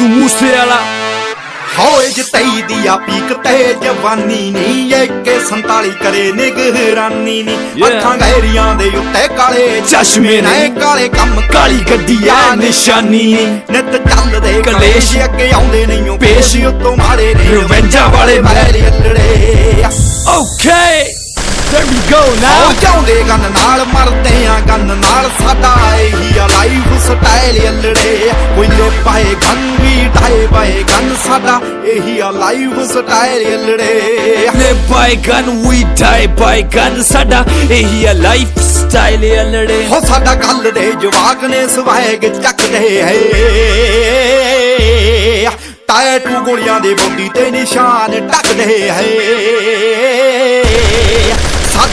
ਸਿੱਧੂ ਮੂਸੇ ਵਾਲਾ ਹੋਏ ਜਤਈ ਦੀ ਆ ਪੀਕ ਤੇ ਜਵਾਨੀ ਨੀ ਏਕੇ 47 ਕਰੇ ਨਿਗਰਾਨੀ ਨੀ Yeah. ਅੱਖਾਂ ਗਹਿਰੀਆਂ ਦੇ ਉੱਤੇ ਕਾਲੇ ਚਸ਼ਮੇ ਨੇ। ਕਾਲੇ ਕੰਮ ਕਾਲੀ ਗੱਡੀ ਆ ਨਿਸ਼ਾਨੀ ਨਿਤ ਚੱਲਦੇ ਕਲੇਸ਼। ਅੱਗੇ ਆਉਂਦੇ ਨਹੀਂ ਪੇਸ਼। ਪੇਸ਼ ਉਤੋਂ ਮਾਰੇ ਨੇ ਰਿਵੈਂਜਾਂ ਵਾਲੇ ਮੈਲੇ ਅਲੜੇ okay there we go now ਚਾਉਂਦੇ ਗੰਨ ਨਾਲ ਮਰਦੇ ਆ ਗੰਨ ਨਾਲ ਸਾਡਾ ਇਹੀ ਆ ਲਾਈਫ ਸਟਾਈਲ ਅਲੜੇ। ਕੋਈਲੇ ਪਾਏ ਗੰਨ ਵੀ ਢਾਏ ਪਾਏ ਗੰਨ ਸਾਡਾ ਇਹੀ ਆ ਲਾਈਫ ਸਟਾਈਲ ਅਲੜੇ। live by gun we die by gun ਸਾਡਾ ਇਹੀ ਆ ਲਾਈਫ ਸਟਾਈਲ ਅਲੜੇ। ਹੋ ਸਾਡਾ ਗੱਲ ਦੇ ਜਵਾਕ ਨੇ ਸਵੈਗ ਚੱਕਦੇ ਹੈ। ਟੈਟੂ ਗੋਲੀਆਂ ਦੇ ਬੌਂਦੀ ਤੇ ਨਿਸ਼ਾਨ ਟੱਕਦੇ ਹੈ।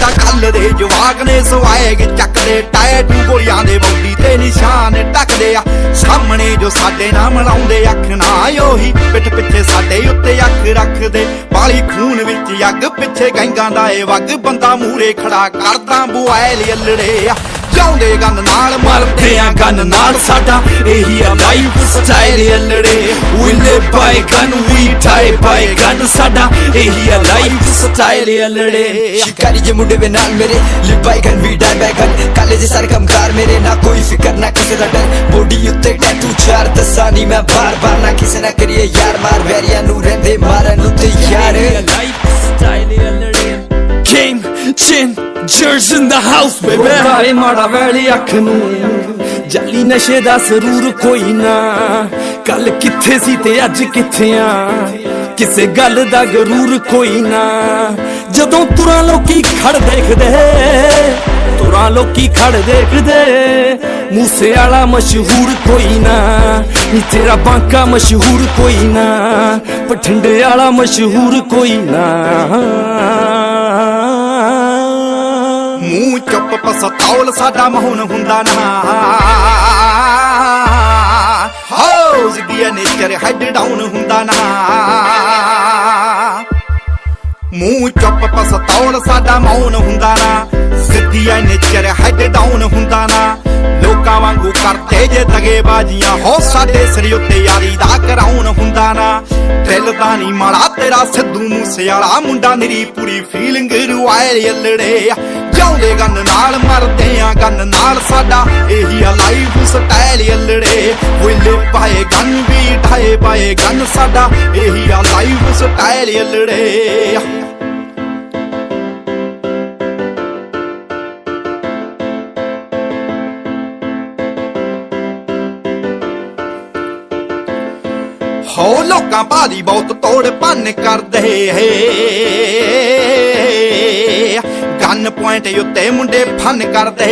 ਸਾਡਾ ਕੱਲ ਦੇ ਜਵਾਕ ਨੇ ਸਵੈਗ ਚੱਕਦੇ ਟੈਟੂ ਗੋਲੀਆਂ ਦੇ ਬੌਂਦੀ ਤੇ ਨਿਸ਼ਾਨ ਟੱਕਦੇ ਆ। ਸਾਹਮਣੇ ਜੋ ਸਾਡੇ ਨਾਲ ਮਲਾਉਂਦੇ ਅੱਖ ਨਾ ਉਹੀ ਪਿੱਠ ਪਿੱਛੇ ਸਾਡੇ ਉੱਤੇ ਅੱਖ ਰੱਖਦੇ। ਬਾਲੀ ਖੂਨ ਵਿੱਚ ਅੱਗ ਪਿੱਛੇ ਗੈਂਗਾਂ ਦਾ ਏ ਵਗ। ਬੰਦਾ ਮੂਰੇ ਖੜਾ ਕਰਦਾ, ਬੁਆਇਲ ਅਲੜੇ ਜਾਉਂਦੇ ਗੰਨ ਨਾਲ ਮਰਦੇ ਆ ਗਨ ਨਾਲ। ਸਾਡਾ ਇਹੀ ਆ ਲਾਈਫ ਸਟਾਈਲ ਅਲੜੇ we live by gun, we die by ਸਾਡਾ ਇਹੀ ਆ ਲਾਈਫ ਸਟਾਈਲ ਅਲੜੇ ਸ਼ਿਕਾਰੀ ਜੇ ਮੁੰਡੇ ਵੇ ਨਾਲ ਮੇਰੇ live gun we die by gun ਕਾਲੇ ਜੇ ਸਾਰੇ ਕੰਮਕਾਰ ਮੇਰੇ ਨਾ ਕੋਈ ਫਿਕਰ ਨਾ ਕਿਸੇ ਦਾ ਡਰ। ਬੋਡੀ ਉੱਤੇ ਟੈਟੂ ਚਾਰ ਦੱਸਾਂ ਨਹੀਂ ਮੈਂ ਬਾਰ ਬਾਰ ਨਾ ਕਿਸੇ ਨਾ ਕਰੀਏ ਯਾਰ ਮਾਰ ਵੈਰੀਆਂ ਨੂੰ ਰਹਿੰਦੇ, ਮਾਰਨ ਉੱਤੇ ਯਾਰ life chin, in the house, baby. ਕਾਲੇ ਮਾੜਾ ਵੈਲੀ ਅੱਖ ਨੂੰ। ਜਾਲੀ ਨਸ਼ੇ ਦਾ ਸਰੂਰ ਕੋਈ ਨਾ। ਕੱਲ ਕਿੱਥੇ ਸੀ ਤੇ ਅੱਜ ਕਿੱਥੇ ਆ? ਕਿਸੇ ਗੱਲ ਦਾ ਗਰੂਰ ਕੋਈ ਨਾ। ਜਦੋਂ ਤੁਰਾਂ ਲੋਕੀ ਖੜ ਦੇਖਦੇ ਤੁਰਾਂ ਲੋਕੀ ਖੜ ਦੇਖਦੇ ਮੂਸੇ ਵਾਲਾ ਮਸ਼ਹੂਰ ਕੋਈ ਨਾ। ਨੀ ਤੇਰਾ ਬਾਂਕਾ ਮਸ਼ਹੂਰ ਕੋਈ ਨਾ। ਪਠੰਡੇ ਵਾਲਾ ਮਸ਼ਹੂਰ ਕੋਈ ਨਾ। ਪਸਤੌਲ ਸਾਡਾ ਮਹੌਨ ਹੁੰਦਾ ਨਾ। ਹਾਉਸ ਗਿਆ ਨੇਚਰ ਹੈਡ ਡਾਊਨ ਹੁੰਦਾ ਨਾ। ਮੂੰਹ ਚੁੱਪ ਪਸਤੌਲ ਸਾਡਾ ਮੌਨ ਹੁੰਦਾ ਨਾ। ਸਿੱਧੀ ਐ ਨੇਚਰ ਹੈਡ ਡਾਊਨ ਹੁੰਦਾ ਨਾ। ਲੋਕਾਂ ਵਾਂਗੂ ਕਰਦੇ ਜੇ ਦਗੇਬਾਜ਼ੀਆਂ ਹੋ ਸਾਡੇ ਸਿਰ ਉੱਤੇ ਯਾਰੀ ਦਾ ਕਰਾਉਣ ਹੁੰਦਾ ਨਾ। ਦਿਲ ਦਾ ਨਹੀਂ ਮਾੜਾ, ਤੇਰਾ ਸਿੱਧੂ ਮੂਸੇ ਵਾਲਾ ਮੁੰਡਾ ਮੇਰੀ ਪੂਰੀ ਫੀਲਿੰਗ ਰੁਆਏ ਅਲੜੇ ਜਾਉਂਦੇ ਗੰਨ ਨਾਲ, ਮਰਦੇ ਆ ਗੰਨ ਨਾਲ। ਸਾਡਾ ਇਹੀ ਆ ਲਾਈਫ ਸਟਾਈਲ ਅਲੜੇ। ਵਿਲੇ ਪਾਏ ਗੰਨ ਵੀ ਢਾਏ ਪਾਏ ਗੰਨ। ਸਾਡਾ ਇਹੀ ਆ ਲਾਈਫ ਸਟਾਈਲ ਅਲੜੇ। ਹੋ ਲੋਕਾਂ ਭਾਦੀ ਬਹੁਤ ਤੋੜ ਭੰਨ ਕਰਦੇ ਹੈ। ਪੁਆਇੰਟ ਉੱਤੇ ਮੁੰਡੇ ਫਨ ਕਰਦੇ।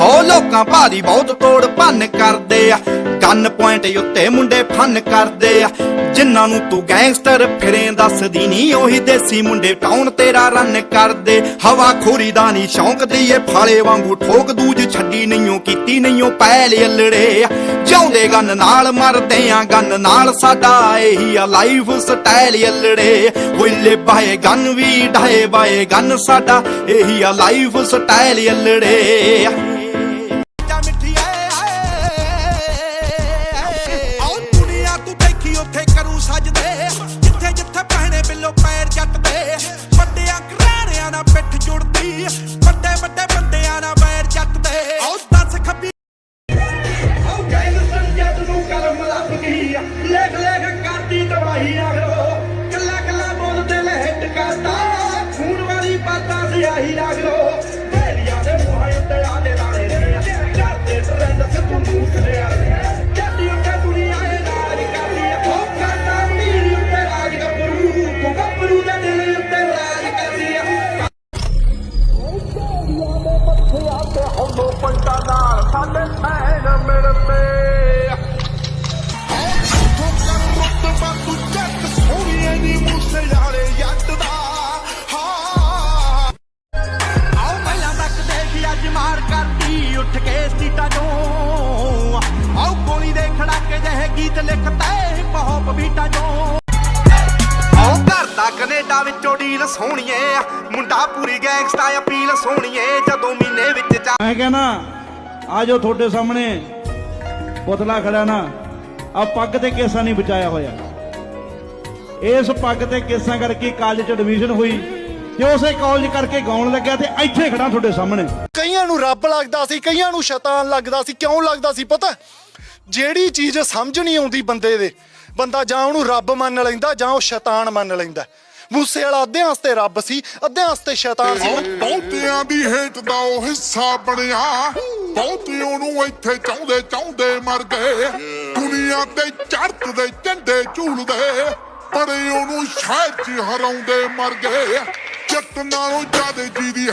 ਹੋ ਲੋਕਾਂ ਭਾਰੀ ਬਹੁਤ ਤੋੜ ਭੰਨ ਕਰਦੇ ਆ। ਗਨ ਪੁਆਇੰਟ ਉੱਤੇ ਮੁੰਡੇ ਫਨ ਕਰਦੇ ਆ। ਜਿਨ੍ਹਾਂ ਨੂੰ ਤੂੰ ਗੈਂਗਸਟਰ ਫਿਰੇ ਦੱਸਦੀ ਨਹੀਂ ਉਹੀ ਦੇਸੀ ਮੁੰਡੇ ਟਾਊਨ ਤੇਰਾ ਰਨ ਕਰਦੇ। ਹਵਾ ਖੋਰੀ ਦਾ ਨਹੀਂ ਸ਼ੌਂਕ ਏ, ਫਾਲੇ ਵਾਂਗੂ ਠੋਕ ਦੂਜ ਛੱਡੀ ਨਹੀਂਓ ਕੀਤੀ ਨਹੀਂਓ ਪੈਲ ਅਲੜੇ ਜਾਉਂਦੇ ਗੰਨ ਨਾਲ ਮਰਦੇ ਆ, ਗੰਨ ਨਾਲ ਸਾਡਾ ਇਹੀ ਆ ਲਾਈਫ ਸਟਾਈਲ ਅਲੜੇ। We live by gun we die, by gun ਸਾਡਾ ਇਹੀ ਆ ਲਾਈਫ ਸਟਾਈਲ ਅਲੜੇ। ਤੂੰ ਦੇਖੀ, ਉੱਥੇ ਕਰੂ ਸਜਦੇ। gira, gira. ਗੀਤ ਲਿਖਤੇ ਹਿਪ ਹੌਪ ਬੀਟਾਂ ਤੋਂ ਆਓ ਘਰ ਦਾ ਕੈਨੇਡਾ ਵਿੱਚੋਂ ਡੀਲ ਸੋਹਣੀਏ ਮੁੰਡਾ ਪੂਰੀ ਗੈਂਗਸਟਾ ਅਪੀਲ ਸੋਹਣੀਏ ਜਦੋਂ ਮਹੀਨੇ ਵਿੱਚ ਚਾ ਮੈਂ ਕਹਿੰਦਾ ਆ ਜੋ ਤੁਹਾਡੇ ਸਾਹਮਣੇ। ਪੁਤਲਾ ਖੜਾ ਨਾ ਆ ਪੱਗ ਤੇ ਕੇਸਾਂ ਨਹੀਂ ਬਚਾਇਆ ਹੋਇਆ। ਇਸ ਪੱਗ ਤੇ ਕੇਸਾਂ ਕਰਕੇ ਕਾਲਜ ਚ ਐਡਮਿਸ਼ਨ ਹੋਈ ਤੇ ਉਸੇ ਕਾਲਜ ਕਰਕੇ ਗਾਉਣ ਲੱਗਿਆ ਤੇ ਇੱਥੇ ਖੜਾ ਤੁਹਾਡੇ ਸਾਹਮਣੇ। ਕਈਆਂ ਨੂੰ ਰੱਬ ਲੱਗਦਾ ਸੀ ਕਈਆਂ ਨੂੰ ਸ਼ੈਤਾਨ ਲੱਗਦਾ ਸੀ ਕਿਉਂ ਲੱਗਦਾ ਸੀ ਪਤਾ? ਜਿਹੜੀ ਚੀਜ਼ ਸਮਝ ਨਹੀਂ ਆਉਂਦੀ ਬੰਦੇ ਦੇ, ਬੰਦਾ ਜਾਂ ਉਹਨੂੰ ਰੱਬ ਮੰਨ ਲੈਂਦਾ ਜਾਂ ਉਹ ਸ਼ੈਤਾਨ ਮੰਨ ਲੈਂਦਾ। ਮੂਸੇ ਵਾਲਾ ਅੱਧਿਆਂ ਵਾਸਤੇ ਰੱਬ ਸੀ, ਅੱਧਿਆਂ ਵਾਸਤੇ ਸ਼ੈਤਾਨ ਸੀ। ਬਹੁਤਿਆਂ ਦੀ ਹੇਟ ਦਾ ਉਹ ਹਿੱਸਾ ਬਣਿਆ। ਬਹੁਤੇ ਉਹਨੂੰ ਇੱਥੇ ਚਾਹੁੰਦੇ ਚਾਹੁੰਦੇ ਮਰ ਗਏ। ਦੁਨੀਆ ਤੇ ਚੜ੍ਹਦੇ ਝੰਡੇ ਝੂਲਦੇ। ਬੜੇ ਉਹਨੂੰ ਸ਼ਹਿਰ ਹਰਾਉਂਦੇ ਮਰ ਗਏ। ਜੱਟ ਨਾਲੋਂ ਜ਼ਿਆਦੇ ਜਿਹਦੀ